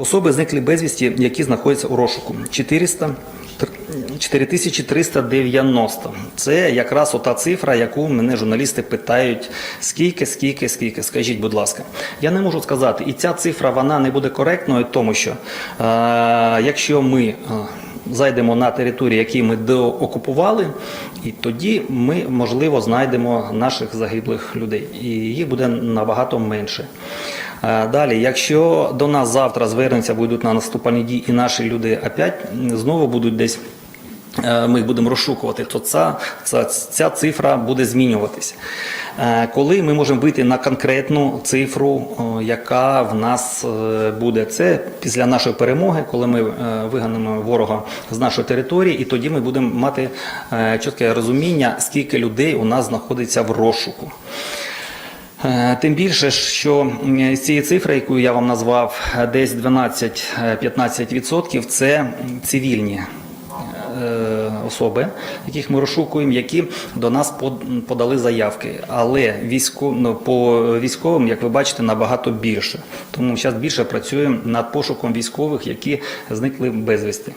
Особи зниклі безвісті, які знаходяться у розшуку. 400, 4390. Це якраз ота цифра, яку мене журналісти питають, скільки, скільки, скільки. Скажіть, будь ласка. Я не можу сказати, і ця цифра вона не буде коректною, тому що е, якщо ми. е, Зайдемо на території, які ми доокупували, і тоді ми, можливо, знайдемо наших загиблих людей. І їх буде набагато менше. Е, Далі, якщо до нас завтра звернуться, будуть на наступальні дії, і наші люди опять знову будуть десь. е, Ми їх будемо розшукувати, то ця, ця, ця цифра буде змінюватися. Е, Коли ми можемо вийти на конкретну цифру, яка в нас буде, це після нашої перемоги, коли ми виганемо ворога з нашої території, і тоді ми будемо мати чітке розуміння, скільки людей у нас знаходиться в розшуку. Е, Тим більше, що з цієї цифри, яку я вам назвав, е, десь 12-15% це цивільні е, особи, яких ми розшукуємо, які до нас под- подали заявки. Але військо, ну, по військовим, як ви бачите, набагато більше. Тому зараз більше працюємо над пошуком військових, які зникли безвісти.